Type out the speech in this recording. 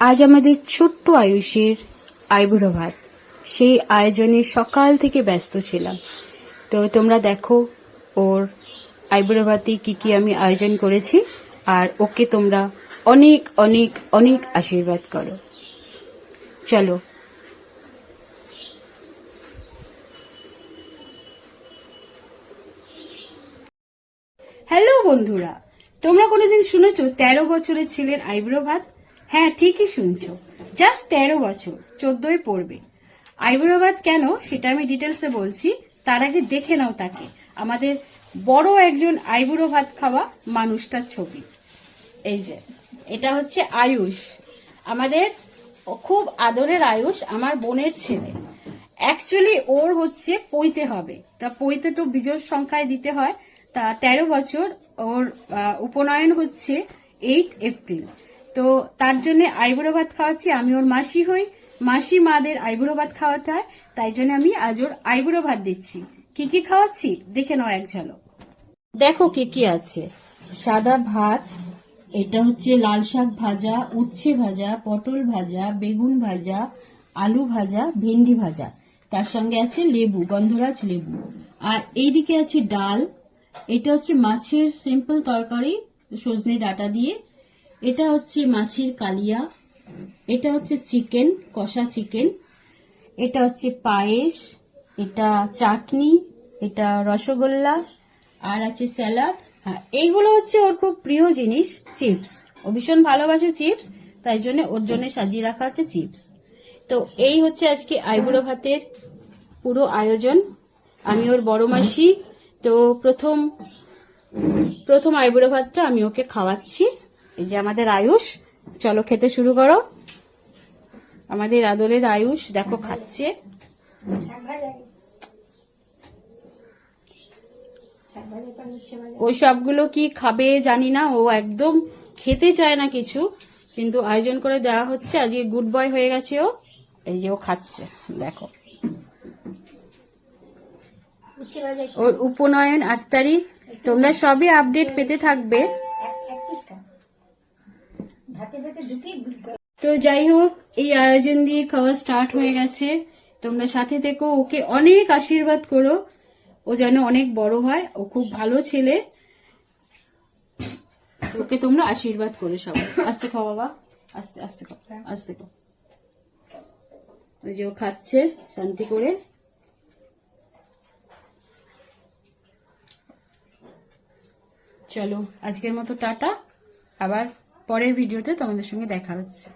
আজ আমাদের ছোট্ট আয়ুষের আইবুড়ো ভাত। সেই আয়োজনে সকাল থেকে ব্যস্ত ছিলাম। তো তোমরা দেখো, ওর আইবুড়ো ভাতে কী কি আমি আয়োজন করেছি, আর ওকে তোমরা অনেক অনেক অনেক আশীর্বাদ করো। চলো। হ্যালো বন্ধুরা, তোমরা কোনোদিন শুনেছ তেরো বছরের ছেলের আইব্রো ভাত? হ্যাঁ ঠিকই শুনছো। জাস্ট তেরো বছর, চোদ্দই পড়বে। আইব্রো ভাত কেন? সেটা আমি ডিটেলসে বলছি। তার আগে দেখে নাও তাকে। আমাদের বড় একজন আইবুড়ো ভাত খাওয়া মানুষটার ছবি। এই যে, এটা হচ্ছে আয়ুষ। আমাদের খুব আদরের আয়ুষ, আমার বোনের ছেলে। অ্যাকচুয়ালি ওর হচ্ছে পইতে হবে। তা পইতে তো বিজোর সংখ্যায় দিতে হয়। তা তেরো বছর ওর উপনয়ন হচ্ছে এইট এপ্রিল তো তার জন্য আইবুড়ো ভাত খাওয়াচ্ছি, আমি ওর মাসি হই। মাসি মাদের আইবুড়ো ভাত খাওয়াতে হয়, তাই জন্য আমি আজ ওর আইবুড়ো ভাত দিচ্ছি। কি কি খাওয়াচ্ছি? দেখে নাও এক ঝলক। দেখো কি কি আছে। সাদা ভাত, এটা হচ্ছে লাল শাক ভাজা, উচ্ছে ভাজা, পটল ভাজা, বেগুন ভাজা, আলু ভাজা, ভেন্ডি ভাজা। তার সঙ্গে আছে লেবু, গন্ধরাজ লেবু। আর এইদিকে আছে ডাল, এটা হচ্ছে মাছের সিম্পল তরকারি, সজনে ডাটা দিয়ে। এটা হচ্ছে মাছের কালিয়া, এটা হচ্ছে চিকেন, কষা চিকেন, এটা হচ্ছে পায়েস, এটা চাটনি, এটা রসগোল্লা, আর আছে স্যালাড। হ্যাঁ এইগুলো হচ্ছে ওর খুব প্রিয় জিনিস, চিপস। ও ভীষণ ভালোবাসে চিপস, তাই জন্য ওর জন্য সাজিয়ে রাখা আছে চিপস। তো এই হচ্ছে আজকে আইবুড়ো ভাতের পুরো আয়োজন। আমি ওর বড় মাসি, তো প্রথম প্রথম আইবুড়ো ভাতটা আমি ওকে খাওয়াচ্ছি। এই যে আমাদের আয়ুষ, চলো খেতে শুরু করো। আমাদের আদলের আয়ুষ দেখো খাচ্ছে। ওই সবগুলো কি খাবে জানি না, ও একদম খেতে চায় না কিছু, কিন্তু আয়োজন করে দেওয়া হচ্ছে। আজকে গুড বয় হয়ে গেছে ও। এই যে ও খাচ্ছে, দেখো। ওর উপনয়ন আট তারিখ তোমরা সবই আপডেট পেতে থাকবে। তো যাই হোক, এই আয়োজন দিয়ে খাওয়া স্টার্ট হয়ে গেছে। তোমরা সাথে থেকো, ওকে অনেক আশীর্বাদ করো। ও যেন অনেক বড় হয়, ও খুব ভালো ছেলে। ওকে তোমরা আশীর্বাদ করো সবাই। আস্তে খাও বাবা, আস্তে আস্তে খাও আস্তে খাও। ওই যে ও খাচ্ছে, শান্তি করে। চলো, আজকের মতো টাটা। আবার পরের ভিডিওতে তোমাদের সঙ্গে দেখা হচ্ছে।